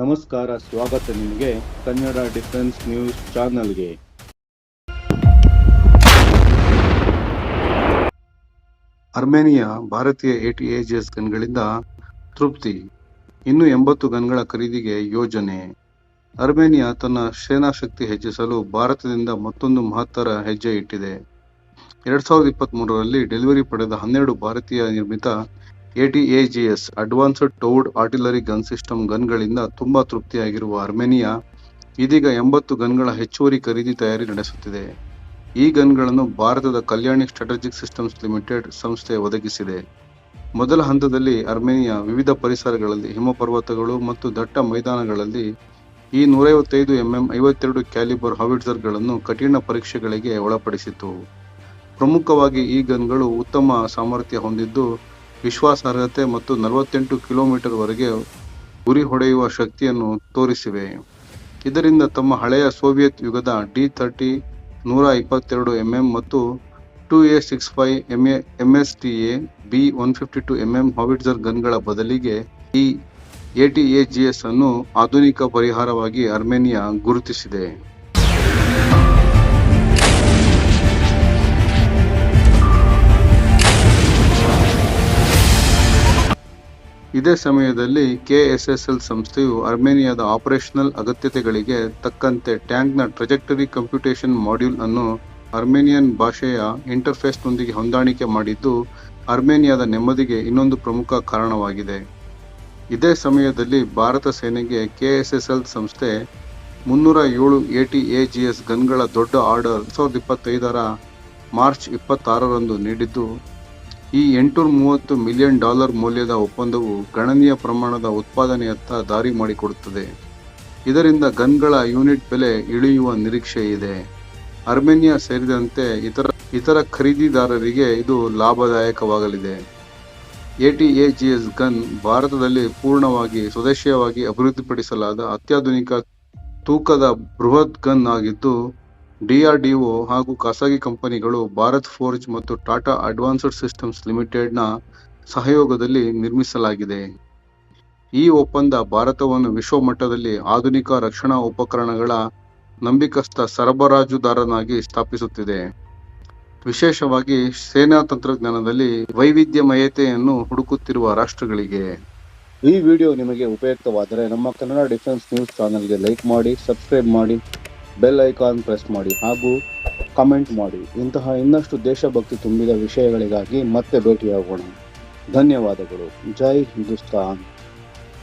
ನಮಸ್ಕಾರ, ಸ್ವಾಗತ ನಿಮಗೆ ಕನ್ನಡ ಡಿಫೆನ್ಸ್ ನ್ಯೂಸ್ ಚಾನಲ್ಗೆ. ಅರ್ಮೇನಿಯಾ ಭಾರತೀಯ ಎಟಿಎಜಿಎಸ್ ಗನ್ಗಳಿಂದ ತೃಪ್ತಿ. ಇನ್ನು ಎಂಬತ್ತು ಗನ್ಗಳ ಖರೀದಿಗೆ ಯೋಜನೆ. ಅರ್ಮೇನಿಯಾ ತನ್ನ ಸೇನಾ ಶಕ್ತಿ ಹೆಚ್ಚಿಸಲು ಭಾರತದಿಂದ ಮತ್ತೊಂದು ಮಹತ್ತರ ಹೆಜ್ಜೆ ಇಟ್ಟಿದೆ. ಎರಡ್ ಸಾವಿರದ ಇಪ್ಪತ್ತ್ ಮೂರರಲ್ಲಿ ಡೆಲಿವರಿ ಪಡೆದ ಹನ್ನೆರಡು ಭಾರತೀಯ ನಿರ್ಮಿತ ATAGS advanced towed artillery gun system ಗನ್ಗಳಿಂದ ತುಂಬಾ ತೃಪ್ತಿಯಾಗಿರುವ ಅರ್ಮೇನಿಯಾ ಇದೀಗ ಎಂಬತ್ತು ಗನ್ಗಳ ಹೆಚ್ಚುವರಿ ಖರೀದಿ ತಯಾರಿ ನಡೆಸುತ್ತಿದೆ. ಈ ಗನ್ಗಳನ್ನು ಭಾರತದ ಕಲ್ಯಾಣಿ ಸ್ಟ್ರಾಟಜಿಕ್ ಸಿಸ್ಟಮ್ಸ್ ಲಿಮಿಟೆಡ್ ಸಂಸ್ಥೆ ಒದಗಿಸಿದೆ. ಮೊದಲ ಹಂತದಲ್ಲಿ ಅರ್ಮೇನಿಯಾ ವಿವಿಧ ಪರಿಸರಗಳಲ್ಲಿ ಹಿಮಪರ್ವತಗಳು ಮತ್ತು ದಟ್ಟ ಮೈದಾನಗಳಲ್ಲಿ ಈ ನೂರೈವತ್ತೈದು ಎಂಎಂ ಐವತ್ತೆರಡು ಕ್ಯಾಲಿಬರ್ ಹಾವಿಡ್ಸರ್ಗಳನ್ನು ಕಠಿಣ ಪರೀಕ್ಷೆಗಳಿಗೆ ಒಳಪಡಿಸಿತು ಪ್ರಮುಖವಾಗಿ ಈ ಗನ್ಗಳು ಉತ್ತಮ ಸಾಮರ್ಥ್ಯ ಹೊಂದಿದ್ದು ವಿಶ್ವಾಸಾರ್ಹತೆ ಮತ್ತು ನಲವತ್ತೆಂಟು ಕಿಲೋಮೀಟರ್ ವರೆಗೆ ಗುರಿ ಹೊಡೆಯುವ ಶಕ್ತಿಯನ್ನು ತೋರಿಸಿವೆ. ಇದರಿಂದ ತಮ್ಮ ಹಳೆಯ ಸೋವಿಯತ್ ಯುಗದ ಡಿ ತರ್ಟಿ ನೂರ ಇಪ್ಪತ್ತೆರಡು ಎಂಎಂ ಮತ್ತು two A six five M A M S T A B one fifty two mm howitzer ಗನ್ಗಳ ಬದಲಿಗೆ ಈ A T A G S ಅನ್ನು ಆಧುನಿಕ ಪರಿಹಾರವಾಗಿ ಅರ್ಮೇನಿಯಾ ಗುರುತಿಸಿದೆ. ಇದೇ ಸಮಯದಲ್ಲಿ ಕೆಎಸ್ಎಸ್ಎಲ್ ಸಂಸ್ಥೆಯು ಅರ್ಮೇನಿಯಾದ ಆಪರೇಷನಲ್ ಅಗತ್ಯತೆಗಳಿಗೆ ತಕ್ಕಂತೆ ಟ್ಯಾಂಕ್ನ ಟ್ರಜೆಕ್ಟರಿ ಕಂಪ್ಯೂಟೇಷನ್ ಮಾಡ್ಯೂಲ್ ಅನ್ನು ಅರ್ಮೇನಿಯನ್ ಭಾಷೆಯ ಇಂಟರ್ಫೇಸ್ನೊಂದಿಗೆ ಹೊಂದಾಣಿಕೆ ಮಾಡಿದ್ದು, ಅರ್ಮೇನಿಯಾದ ನೆಮ್ಮದಿಗೆ ಇನ್ನೊಂದು ಪ್ರಮುಖ ಕಾರಣವಾಗಿದೆ. ಇದೇ ಸಮಯದಲ್ಲಿ ಭಾರತ ಸೇನೆಗೆ ಕೆಎಸ್ಎಸ್ಎಲ್ ಸಂಸ್ಥೆ ಮುನ್ನೂರ ಏಳು A T A G S ಗನ್ಗಳ ದೊಡ್ಡ ಆರ್ಡರ್ ಸಾವಿರದ ಇಪ್ಪತ್ತೈದರ ಮಾರ್ಚ್ ಇಪ್ಪತ್ತಾರರಂದು ನೀಡಿದ್ದು ಈ ಎಂಟುನೂರ ಮೂವತ್ತು ಮಿಲಿಯನ್ ಡಾಲರ್ ಮೌಲ್ಯದ ಒಪ್ಪಂದವು ಗಣನೀಯ ಪ್ರಮಾಣದ ಉತ್ಪಾದನೆಯತ್ತ ದಾರಿ ಮಾಡಿಕೊಡುತ್ತದೆ. ಇದರಿಂದ ಗನ್ಗಳ ಯೂನಿಟ್ ಬೆಲೆ ಇಳಿಯುವ ನಿರೀಕ್ಷೆ ಇದೆ. ಅರ್ಮೇನಿಯಾ ಸೇರಿದಂತೆ ಇತರ ಇತರ ಖರೀದಿದಾರರಿಗೆ ಇದು ಲಾಭದಾಯಕವಾಗಲಿದೆ. ಎಟಿಎಜಿಎಸ್ ಗನ್ ಭಾರತದಲ್ಲಿ ಪೂರ್ಣವಾಗಿ ಸ್ವದೇಶೀಯವಾಗಿ ಅಭಿವೃದ್ಧಿಪಡಿಸಲಾದ ಅತ್ಯಾಧುನಿಕ ತೂಕದ ಬೃಹತ್ ಗನ್ ಆಗಿದ್ದು ಡಿಆರ್ಡಿಒ ಹಾಗೂ ಖಾಸಗಿ ಕಂಪನಿಗಳು ಭಾರತ್ ಫೋರ್ಜ್ ಮತ್ತು ಟಾಟಾ ಅಡ್ವಾನ್ಸ್ಡ್ ಸಿಸ್ಟಮ್ಸ್ ಲಿಮಿಟೆಡ್ನ ಸಹಯೋಗದಲ್ಲಿ ನಿರ್ಮಿಸಲಾಗಿದೆ. ಈ ಒಪ್ಪಂದ ಭಾರತವನ್ನು ವಿಶ್ವಮಟ್ಟದಲ್ಲಿ ಆಧುನಿಕ ರಕ್ಷಣಾ ಉಪಕರಣಗಳ ನಂಬಿಕಸ್ಥ ಸರಬರಾಜುದಾರನಾಗಿ ಸ್ಥಾಪಿಸುತ್ತಿದೆ. ವಿಶೇಷವಾಗಿ ಸೇನಾ ತಂತ್ರಜ್ಞಾನದಲ್ಲಿ ವೈವಿಧ್ಯಮಯತೆಯನ್ನು ಹುಡುಕುತ್ತಿರುವ ರಾಷ್ಟ್ರಗಳಿಗೆ. ಈ ವಿಡಿಯೋ ನಿಮಗೆ ಉಪಯುಕ್ತವಾದರೆ ನಮ್ಮ ಕನ್ನಡ ಡಿಫೆನ್ಸ್ ನ್ಯೂಸ್ ಚಾನೆಲ್ಗೆ ಲೈಕ್ ಮಾಡಿ, ಸಬ್ಸ್ಕ್ರೈಬ್ ಮಾಡಿ. ಬೆಲ್ ಐಕಾನ್ ಪ್ರೆಸ್ ಮಾಡಿ ಹಾಗೂ ಕಮೆಂಟ್ ಮಾಡಿ. ಇಂತಹ ಇನ್ನಷ್ಟು ದೇಶಭಕ್ತಿ ತುಂಬಿದ ವಿಷಯಗಳಿಗಾಗಿ ಮತ್ತೆ ಭೇಟಿಯಾಗೋಣ. ಧನ್ಯವಾದಗಳು. ಜೈ ಹಿಂದೂಸ್ತಾನ್.